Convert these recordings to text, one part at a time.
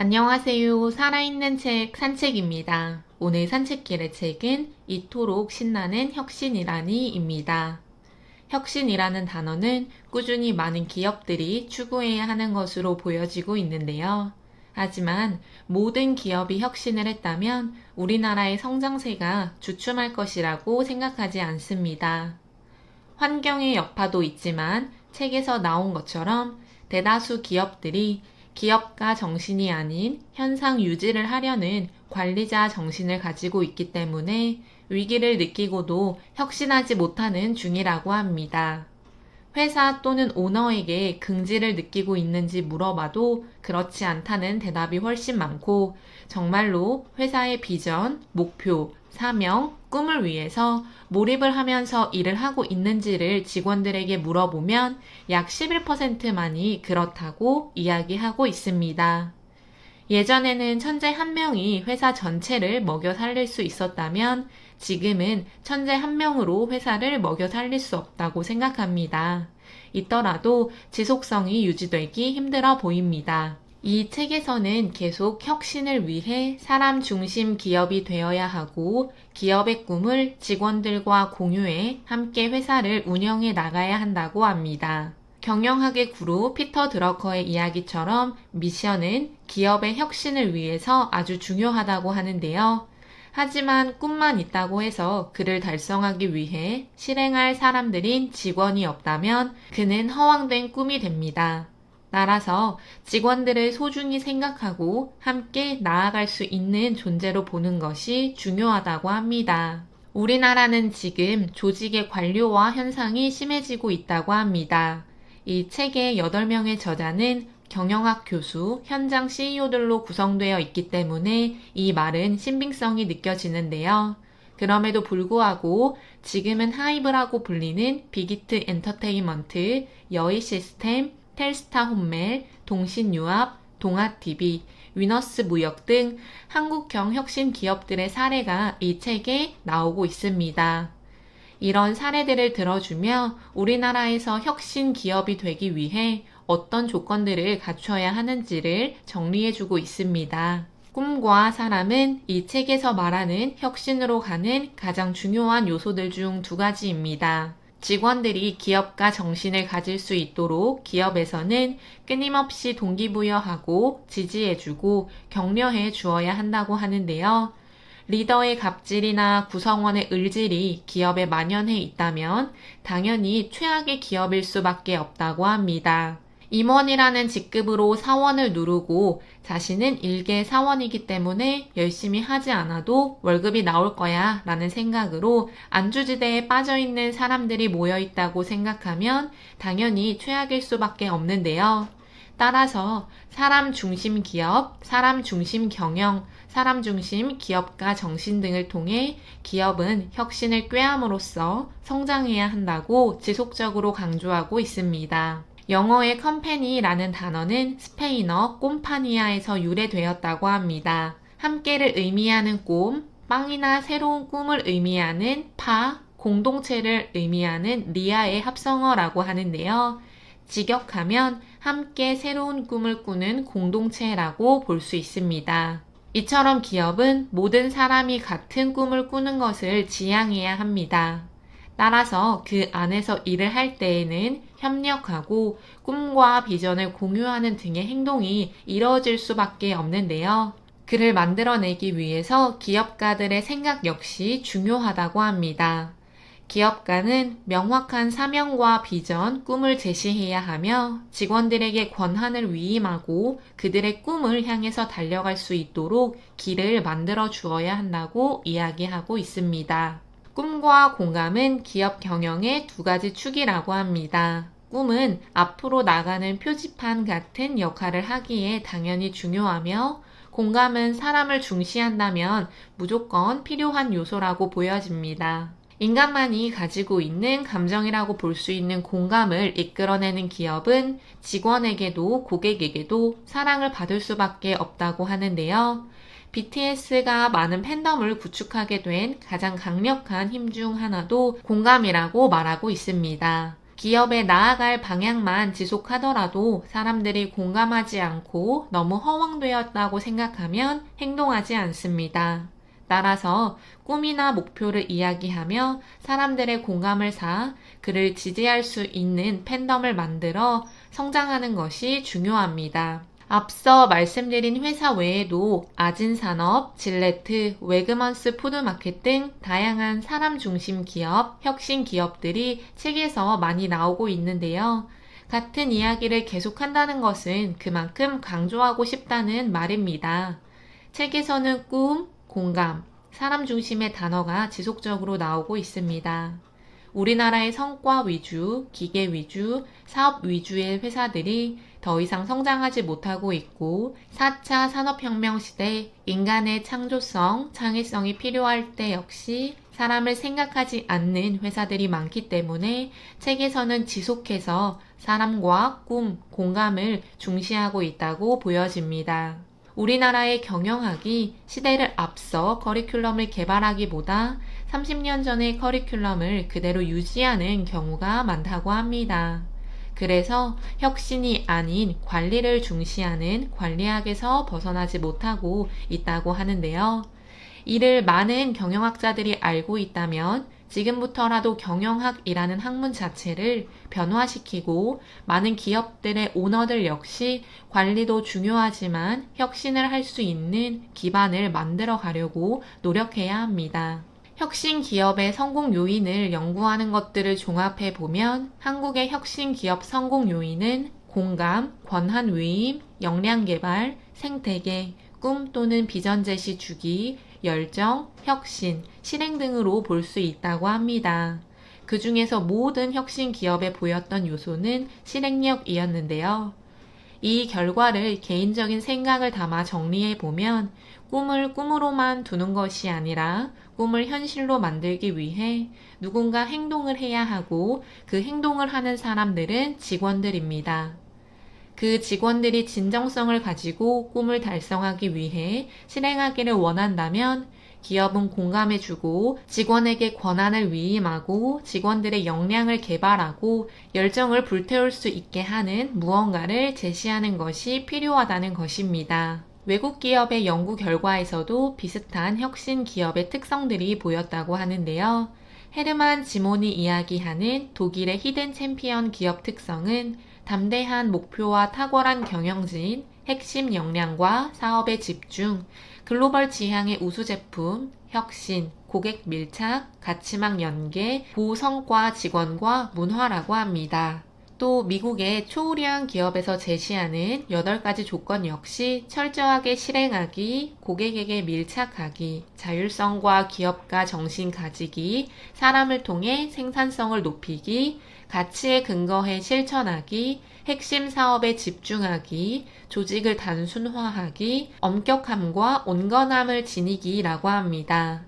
안녕하세요. 살아있는 책 산책입니다. 오늘 산책길의 책은 이토록 신나는 혁신이라니입니다. 혁신이라는 단어는 꾸준히 많은 기업들이 추구해야 하는 것으로 보여지고 있는데요. 하지만 모든 기업이 혁신을 했다면 우리나라의 성장세가 주춤할 것이라고 생각하지 않습니다. 환경의 여파도 있지만 책에서 나온 것처럼 대다수 기업들이 기업가 정신이 아닌 현상 유지를 하려는 관리자 정신을 가지고 있기 때문에 위기를 느끼고도 혁신하지 못하는 중이라고 합니다. 회사 또는 오너에게 긍지를 느끼고 있는지 물어봐도 그렇지 않다는 대답이 훨씬 많고 정말로 회사의 비전, 목표, 사명, 꿈을 위해서 몰입을 하면서 일을 하고 있는지를 직원들에게 물어보면 약 11%만이 그렇다고 이야기하고 있습니다. 예전에는 천재 한 명이 회사 전체를 먹여 살릴 수 있었다면 지금은 천재 한 명으로 회사를 먹여 살릴 수 없다고 생각합니다. 있더라도 지속성이 유지되기 힘들어 보입니다. 이 책에서는 계속 혁신을 위해 사람 중심 기업이 되어야 하고 기업의 꿈을 직원들과 공유해 함께 회사를 운영해 나가야 한다고 합니다. 경영학의 구루 피터 드러커의 이야기처럼 미션은 기업의 혁신을 위해서 아주 중요하다고 하는데요. 하지만 꿈만 있다고 해서 그를 달성하기 위해 실행할 사람들인 직원이 없다면 그는 허황된 꿈이 됩니다. 따라서 직원들을 소중히 생각하고 함께 나아갈 수 있는 존재로 보는 것이 중요하다고 합니다. 우리나라는 지금 조직의 관료화 현상이 심해지고 있다고 합니다. 이 책의 8명의 저자는 경영학 교수, 현장 CEO들로 구성되어 있기 때문에 이 말은 신빙성이 느껴지는데요. 그럼에도 불구하고 지금은 하이브라고 불리는 빅히트 엔터테인먼트, 여의 시스템, 텔스타 홈멜, 동신유압, 동아TV, 위너스 무역 등 한국형 혁신 기업들의 사례가 이 책에 나오고 있습니다. 이런 사례들을 들어주며 우리나라에서 혁신 기업이 되기 위해 어떤 조건들을 갖춰야 하는지를 정리해주고 있습니다. 꿈과 사람은 이 책에서 말하는 혁신으로 가는 가장 중요한 요소들 중 두 가지입니다. 직원들이 기업가 정신을 가질 수 있도록 기업에서는 끊임없이 동기부여하고 지지해주고 격려해 주어야 한다고 하는데요. 리더의 갑질이나 구성원의 을질이 기업에 만연해 있다면 당연히 최악의 기업일 수밖에 없다고 합니다. 임원이라는 직급으로 사원을 누르고 자신은 일개 사원이기 때문에 열심히 하지 않아도 월급이 나올 거야 라는 생각으로 안주지대에 빠져있는 사람들이 모여있다고 생각하면 당연히 최악일 수밖에 없는데요. 따라서 사람 중심 기업, 사람 중심 경영, 사람 중심 기업가 정신 등을 통해 기업은 혁신을 꾀함으로써 성장해야 한다고 지속적으로 강조하고 있습니다. 영어의 컴퍼니라는 단어는 스페인어 꼼파니아에서 유래되었다고 합니다. 함께를 의미하는 꿈, 빵이나 새로운 꿈을 의미하는 파, 공동체를 의미하는 리아의 합성어라고 하는데요. 직역하면 함께 새로운 꿈을 꾸는 공동체라고 볼 수 있습니다. 이처럼 기업은 모든 사람이 같은 꿈을 꾸는 것을 지향해야 합니다. 따라서 그 안에서 일을 할 때에는 협력하고 꿈과 비전을 공유하는 등의 행동이 이루어질 수밖에 없는데요. 그를 만들어내기 위해서 기업가들의 생각 역시 중요하다고 합니다. 기업가는 명확한 사명과 비전, 꿈을 제시해야 하며 직원들에게 권한을 위임하고 그들의 꿈을 향해서 달려갈 수 있도록 길을 만들어 주어야 한다고 이야기하고 있습니다. 꿈과 공감은 기업 경영의 두 가지 축이라고 합니다. 꿈은 앞으로 나가는 표지판 같은 역할을 하기에 당연히 중요하며 공감은 사람을 중시한다면 무조건 필요한 요소라고 보여집니다. 인간만이 가지고 있는 감정이라고 볼 수 있는 공감을 이끌어내는 기업은 직원에게도 고객에게도 사랑을 받을 수밖에 없다고 하는데요. BTS가 많은 팬덤을 구축하게 된 가장 강력한 힘 중 하나도 공감이라고 말하고 있습니다. 기업에 나아갈 방향만 지속하더라도 사람들이 공감하지 않고 너무 허황되었다고 생각하면 행동하지 않습니다. 따라서 꿈이나 목표를 이야기하며 사람들의 공감을 사 그를 지지할 수 있는 팬덤을 만들어 성장하는 것이 중요합니다. 앞서 말씀드린 회사 외에도 아진산업, 질레트, 웨그먼스 푸드마켓 등 다양한 사람 중심 기업, 혁신 기업들이 책에서 많이 나오고 있는데요. 같은 이야기를 계속한다는 것은 그만큼 강조하고 싶다는 말입니다. 책에서는 꿈, 공감, 사람 중심의 단어가 지속적으로 나오고 있습니다. 우리나라의 성과 위주, 기계 위주, 사업 위주의 회사들이 더 이상 성장하지 못하고 있고 4차 산업혁명 시대 인간의 창조성, 창의성이 필요할 때 역시 사람을 생각하지 않는 회사들이 많기 때문에 책에서는 지속해서 사람과 꿈, 공감을 중시하고 있다고 보여집니다. 우리나라의 경영학이 시대를 앞서 커리큘럼을 개발하기보다 30년 전의 커리큘럼을 그대로 유지하는 경우가 많다고 합니다. 그래서 혁신이 아닌 관리를 중시하는 관리학에서 벗어나지 못하고 있다고 하는데요. 이를 많은 경영학자들이 알고 있다면 지금부터라도 경영학이라는 학문 자체를 변화시키고 많은 기업들의 오너들 역시 관리도 중요하지만 혁신을 할 수 있는 기반을 만들어 가려고 노력해야 합니다. 혁신 기업의 성공 요인을 연구하는 것들을 종합해 보면 한국의 혁신 기업 성공 요인은 공감, 권한 위임, 역량 개발, 생태계, 꿈 또는 비전 제시 주기, 열정, 혁신, 실행 등으로 볼 수 있다고 합니다. 그 중에서 모든 혁신 기업에 보였던 요소는 실행력이었는데요. 이 결과를 개인적인 생각을 담아 정리해 보면 꿈을 꿈으로만 두는 것이 아니라 꿈을 현실로 만들기 위해 누군가 행동을 해야 하고 그 행동을 하는 사람들은 직원들입니다. 그 직원들이 진정성을 가지고 꿈을 달성하기 위해 실행하기를 원한다면 기업은 공감해주고 직원에게 권한을 위임하고 직원들의 역량을 개발하고 열정을 불태울 수 있게 하는 무언가를 제시하는 것이 필요하다는 것입니다. 외국 기업의 연구 결과에서도 비슷한 혁신 기업의 특성들이 보였다고 하는데요. 헤르만 지몬이 이야기하는 독일의 히든 챔피언 기업 특성은 담대한 목표와 탁월한 경영진, 핵심 역량과 사업의 집중, 글로벌 지향의 우수 제품, 혁신, 고객 밀착, 가치망 연계, 고성과 직원과 문화라고 합니다. 또 미국의 초우량 기업에서 제시하는 8가지 조건 역시 철저하게 실행하기, 고객에게 밀착하기, 자율성과 기업가 정신 가지기, 사람을 통해 생산성을 높이기, 가치에 근거해 실천하기, 핵심 사업에 집중하기, 조직을 단순화하기, 엄격함과 온건함을 지니기라고 합니다.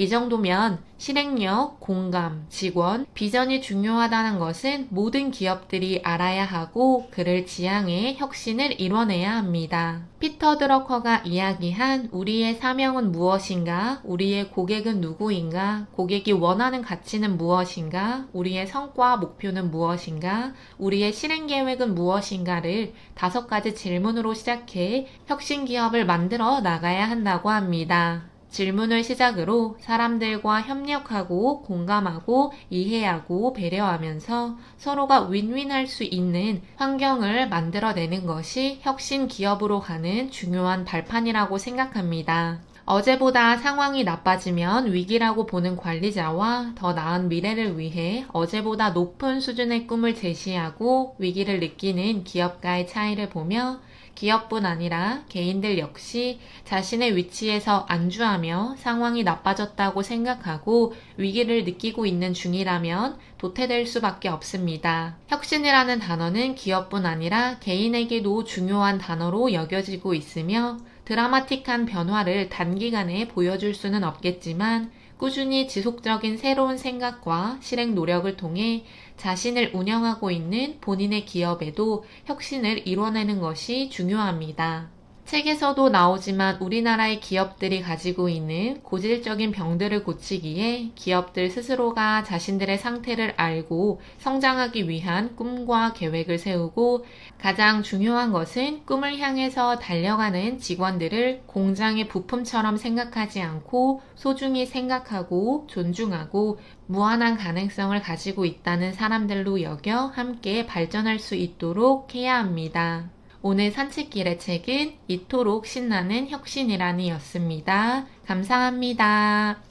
이 정도면 실행력, 공감, 직원, 비전이 중요하다는 것은 모든 기업들이 알아야 하고 그를 지향해 혁신을 이뤄내야 합니다. 피터 드러커가 이야기한 우리의 사명은 무엇인가? 우리의 고객은 누구인가? 고객이 원하는 가치는 무엇인가? 우리의 성과, 목표는 무엇인가? 우리의 실행 계획은 무엇인가를 다섯 가지 질문으로 시작해 혁신 기업을 만들어 나가야 한다고 합니다. 질문을 시작으로 사람들과 협력하고 공감하고 이해하고 배려하면서 서로가 윈윈할 수 있는 환경을 만들어내는 것이 혁신 기업으로 가는 중요한 발판이라고 생각합니다. 어제보다 상황이 나빠지면 위기라고 보는 관리자와 더 나은 미래를 위해 어제보다 높은 수준의 꿈을 제시하고 위기를 느끼는 기업가의 차이를 보며 기업뿐 아니라 개인들 역시 자신의 위치에서 안주하며 상황이 나빠졌다고 생각하고 위기를 느끼고 있는 중이라면 도태될 수밖에 없습니다. 혁신이라는 단어는 기업뿐 아니라 개인에게도 중요한 단어로 여겨지고 있으며 드라마틱한 변화를 단기간에 보여줄 수는 없겠지만 꾸준히 지속적인 새로운 생각과 실행 노력을 통해 자신을 운영하고 있는 본인의 기업에도 혁신을 이뤄내는 것이 중요합니다. 책에서도 나오지만 우리나라의 기업들이 가지고 있는 고질적인 병들을 고치기에 기업들 스스로가 자신들의 상태를 알고 성장하기 위한 꿈과 계획을 세우고 가장 중요한 것은 꿈을 향해서 달려가는 직원들을 공장의 부품처럼 생각하지 않고 소중히 생각하고 존중하고 무한한 가능성을 가지고 있다는 사람들로 여겨 함께 발전할 수 있도록 해야 합니다. 오늘 산책길의 책은 이토록 신나는 혁신이란이었습니다. 감사합니다.